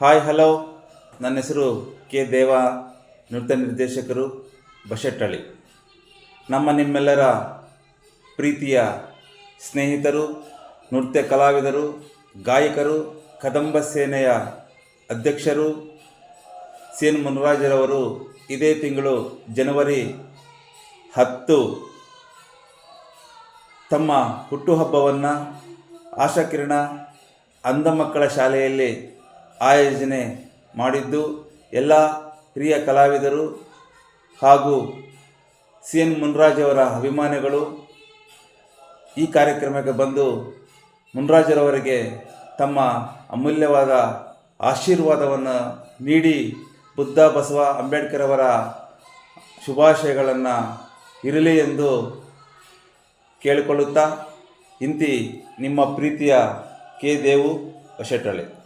Hi, hello. ನನ್ನ ಹೆಸರು K. ದೇವ, ನೃತ್ಯ ನಿರ್ದೇಶಕರು ಬಶೆಟ್ಟಳ್ಳಿ. ನಮ್ಮ ನಿಮ್ಮೆಲ್ಲರ ಪ್ರೀತಿಯ ಸ್ನೇಹಿತರು, ನೃತ್ಯ ಕಲಾವಿದರು, ಗಾಯಕರು, ಕದಂಬ ಸೇನೆಯ ಅಧ್ಯಕ್ಷರು, ಸಿ. ಎನ್. ಮುನರಾಜರವರು ಇದೇ ತಿಂಗಳು ಜನವರಿ ಹತ್ತು ತಮ್ಮ ಹುಟ್ಟುಹಬ್ಬವನ್ನು ಆಶಾಕಿರಣ ಅಂಧ ಮಕ್ಕಳ ಶಾಲೆಯಲ್ಲಿ ಆಯೋಜನೆ ಮಾಡಿದ್ದು ಎಲ್ಲ ಹಿರಿಯ ಕಲಾವಿದರು ಹಾಗೂ ಸಿ ಎನ್ ಮುನ್ರಾಜ್ ಅವರ ಅಭಿಮಾನಿಗಳು. ಈ ಕಾರ್ಯಕ್ರಮಕ್ಕೆ ಬಂದು ಮುನ್ರಾಜರವರಿಗೆ ತಮ್ಮ ಅಮೂಲ್ಯವಾದ ಆಶೀರ್ವಾದವನ್ನು ನೀಡಿ ಬುದ್ಧ ಬಸವ ಅಂಬೇಡ್ಕರ್ ಅವರ ಶುಭಾಶಯಗಳನ್ನು ಇರಲಿ ಎಂದು ಕೇಳಿಕೊಳ್ಳುತ್ತಾ, ಇಂತಿ ನಿಮ್ಮ ಪ್ರೀತಿಯ ಕೆ ದೇವು ಬಶೆಟ್ಟಳ್ಳಿ